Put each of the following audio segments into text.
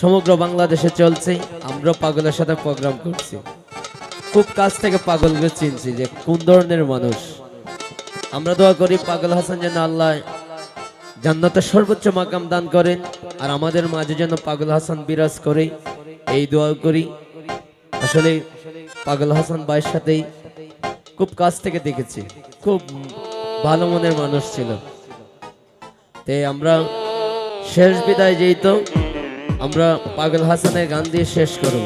সমগ্র বাংলাদেশে চলছে। আমরা পাগলের সাথে প্রোগ্রাম করছি। খুব কাছ থেকে পাগলকে চিনছি যে কোন ধরনের মানুষ। আমরা দোয়া করি পাগল হাসান যেন আল্লাহ জান্নাতের সর্বোচ্চ মাকাম দান করেন, আর আমাদের মাঝে যেন পাগল হাসান বিরাজ করে। এই দোয়া করি। আসলে পাগল হাসান ভাইয়ের সাথেই খুব কাছ থেকে দেখেছি। খুব ভালো মনের মানুষ ছিল। তে আমরা শেষ বিদায় যেই তো, আমরা পাগল হাসানের গান দিয়ে শেষ করব।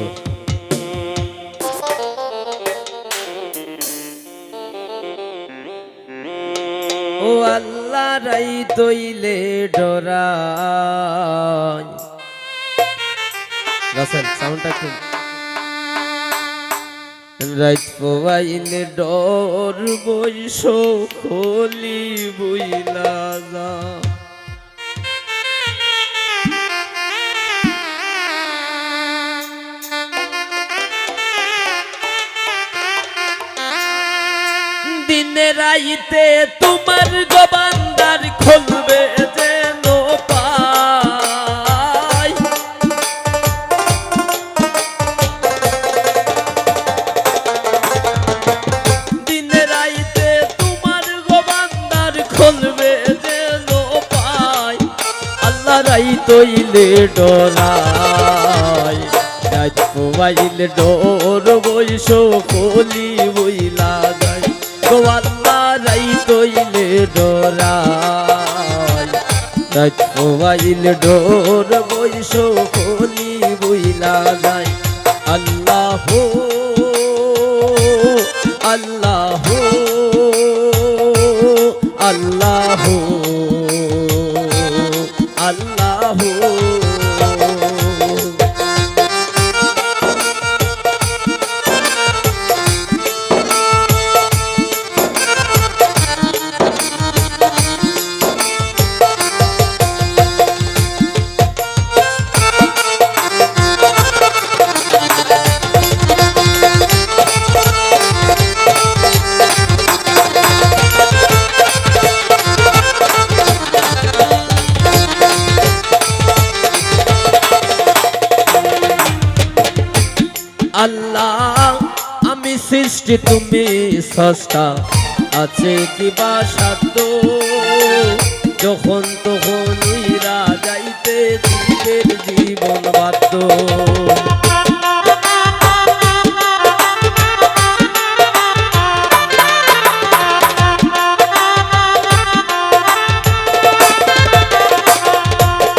ও আল্লাহ, রাই তৈলে ডরাই। রাসেল সাউন্ডটা কি রাইত পোয়াইলে ডর বৈশ খলি বইলা যা। দিনে রাইতে তোমার গবান্দার খুলবে যেন পাই। দিনে রাইতে তোমার গবান্দার আল্লাহ বৈশ কলি বইলা। পোয়াইলে ডোর বৈশ কলি বুইলা যায়। আল্লাহ আল্লাহ সৃষ্টি তুমি সস্তা আছে কিবা সাধ্য। যখন তখন যাইতে জীবের জীবন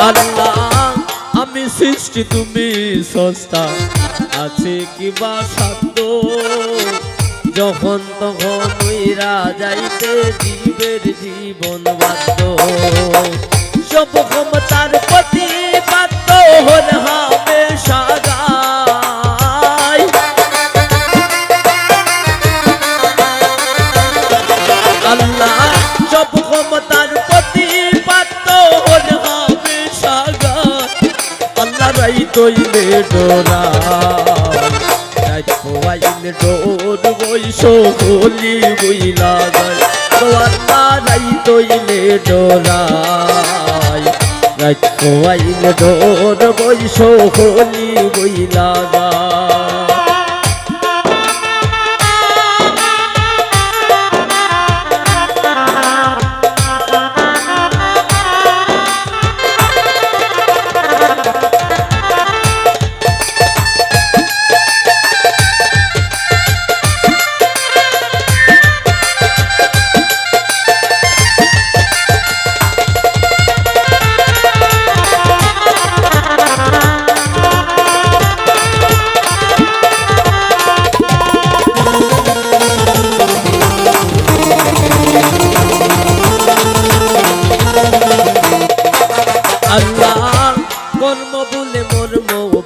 আল্লাহ, আমি সৃষ্টি, তুমি সস্তা, আছে কিবা সাধ্য? যখন তখন উইরা যাইতে জীবের জীবন বাধ্য সব ক্ষমতার প্রতি সাগায় আল্লাহ রাই তৈলে ডোরা ডোর। বৈশ হলি বুইলা যায় তো আল্লাহ রাই তৈলে ডোরা রাত পোয়াইলে ডোর বৈশ হলি বুইলা যায়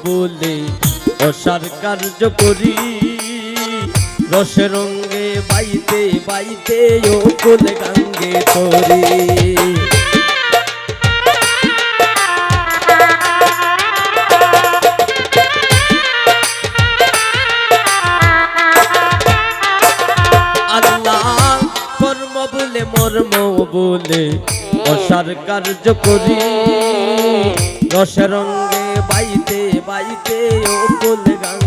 বলে অসার কার্য করি। রসে রঙ্গে বাইতে বাইতে ও কোলে গাঙ্গে তরি মর্ম বলে অসার কার্য করি। রসে রঙ্গে বাইতে বাইতে ও কুল গঙ্গে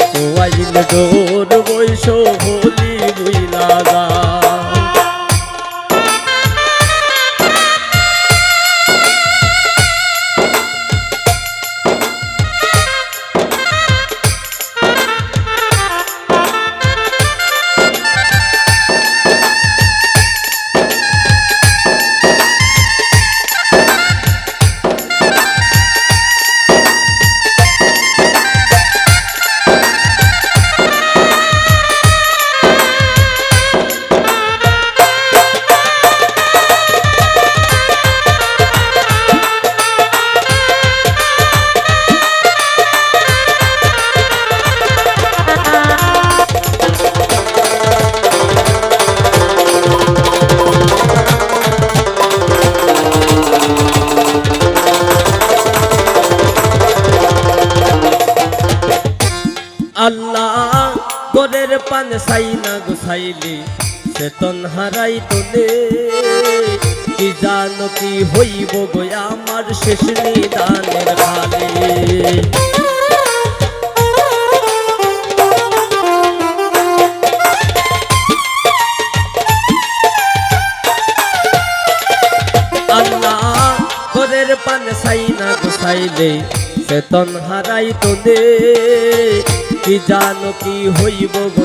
রাজ্য আইল ডোর বৈশ পান সাই না গুসাইলি চেতন হারাই তোলে। কি জানো কি হইব গো আমার শেষ নিদানের সাই না চেতন হারাই তোলে। কি জানো কি হইব গো